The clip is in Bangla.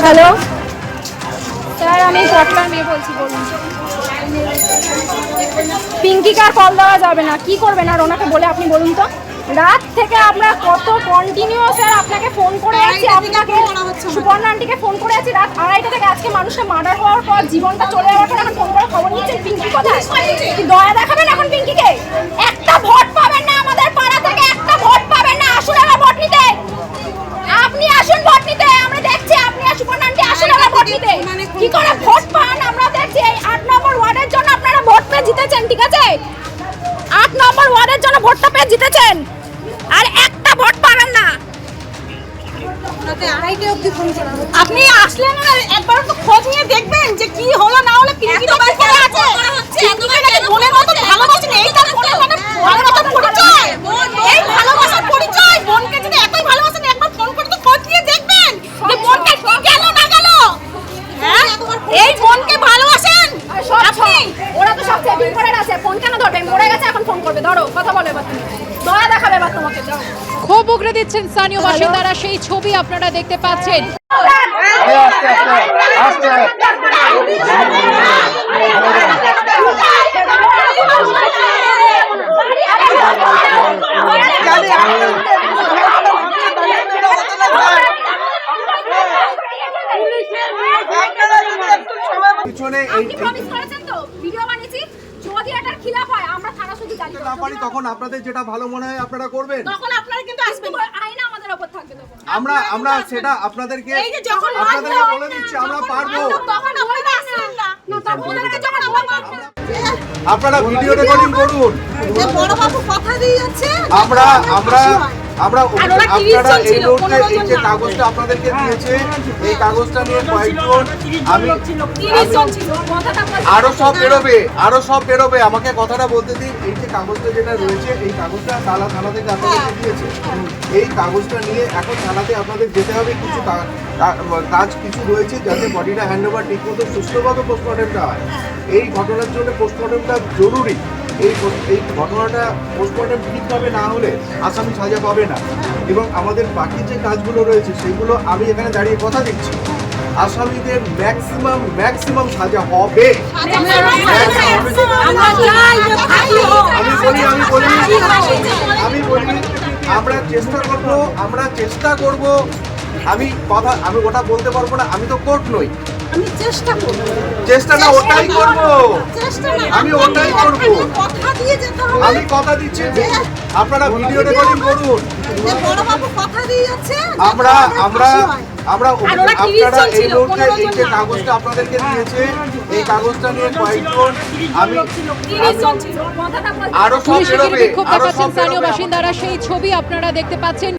হ্যালো স্যার আমি পটলার মেয়ে বলছি বলুন। পিঙ্কিকে আর কল দেওয়া যাবে না? কি করবেন? আর ওনাকে বলে আপনি বলুন তো। রাত থেকে আমরা কত কন্টিনিউ স্যার আপনাকে ফোন করে আছি আপনাকে সুপর্ণা আন্টিকে ফোন করে আছি রাত আড়াইটা থেকে আজকে মানুষের মার্ডার হওয়ার পর জীবনটা চলে যাওয়ার পর এখন ফোন করে খবর নিচ্ছেন পিঙ্কি কোথায়? দয়া দেখাবেন এখন পিঙ্কিকে? একটা ভোট পাবেন না আমাদের পাড়া থেকে একটা ভোট পাবেন না আসুন আমার ভোট নিতে আপনি আসুন ভোট নিতে আমরা দেখছি আপনি আর সুপর্ণা আন্টি ভোট নিতে কি করে ভোট পান? আমরা দেখছি এই আট নম্বর ওয়ার্ডের জন্য আপনারা ভোট পেয়ে জিতেছেন ঠিক আছে? আট নম্বর ওয়ার্ডের জন্য ভোটটা পেয়ে জিতেছেন। আর একটা ভোট পাবেন না। আপনি আসলেন একবার তো খোঁজ নিয়ে দেখবেন যে কি হলো না হলে পিঙ্কিটা কি করে আছে পিঙ্কিকে নাকি বোনের মতো ভালোবাসেন এই তার বোনের মানে ভালোবাসার পরিচয় এই ভালোবাসার পরিচয় বোনকে যদি এতই ভালোবাসেন একবার ফোন করে তো খোঁজ নিয়ে দেখবেন যে বোনকে কি গেল না গেল হ্যাঁ এই বোনকে ভালোবাসেন আপনি ওরা তো সব সেটিং করে আছে ফোন কেন ধরবে মরে গেছে এখন ফোন করবে ধরো কথা বলে এবার তুমি দয়া দেখাবে এবার তোমাকে যাও ক্ষোভ উগরে দিচ্ছেন স্থানীয় বাসিন্দারা সেই ছবি আপনারা দেখতে পাচ্ছেন পিছনে এই প্রমিস করেছেন তো ভিডিও বানিয়েছি যদি এটার খিলাফ হয় আমরা না পারি তখন আপনাদের যেটা ভালো মনে হয় আপনারা করবেন। তখন আপনারা কিন্তু আসবেন আইনা আমাদের উপর থাকবে তখন। আমরা আমরা সেটা আপনাদেরকে এই যে যখন আপনাদেরকে বলে দিচ্ছি আমরা পারব। তখন আপনারা আসবেন না। না যখন আমরা আপনারা ভিডিও রেকর্ডিং করুন। বড়বাবু কথা দিয়ে যাচ্ছে আমরা আমরা আমরা আপনারা এই ছিল, এই যে কাগজটা আপনাদেরকে দিয়েছে এই কাগজটা নিয়ে কয়েকজন আমি। আরও সব বেরোবে আরও সব বেরোবে আমাকে কথাটা বলতে দিন এই যে কাগজটা যেটা রয়েছে এই কাগজটা তালা থানা থেকে আপনাদেরকে দিয়েছে এই কাগজটা নিয়ে এখন থানাতে আপনাদের যেতে হবে কিছু কাজ কিছু রয়েছে যাতে বডিটা হ্যান্ড ওভার ঠিক মতো সুস্থভাবে পোস্টমর্টমটা হয়। এই ঘটনার জন্য পোস্টমর্টমটা জরুরি। এই এই ঘটনাটা পোস্টমর্টম ঠিকভাবে না হলে আসামি সাজা পাবে না। এবং আমাদের বাকি যে কাজগুলো রয়েছে, সেগুলো আমি এখানে দাঁড়িয়ে কথা দিচ্ছি। আসামিদের ম্যাক্সিমাম ম্যাক্সিমাম সাজা হবে। আমি বলি আমি বলি আমি বলি, আমরা চেষ্টা করব, আমরা চেষ্টা করব। আমি কথা, আমি ওটা বলতে পারব না, আমি তো কোর্ট নই। আমি চেষ্টা করব। চেষ্টাটা ওটাই করব। চেষ্টা না আমি ওটাই করব। কথা দিয়ে যেতে হবে। আমি কথা দিচ্ছি। আপনারা ভিডিও রেকর্ডিং করুন যে বড়বাবু কথা দিয়ে যাচ্ছে আমরা আমরা আমরা আপনারা এই এই যে কাগজটা আপনাদেরকে দিয়েছে এই কাগজটা নিয়ে কয়েকজন আমি। আরও সব বেরোবে বিক্ষোভ আরও সব বাসিন্দারা সেই ছবি আপনারা দেখতে পাচ্ছেন।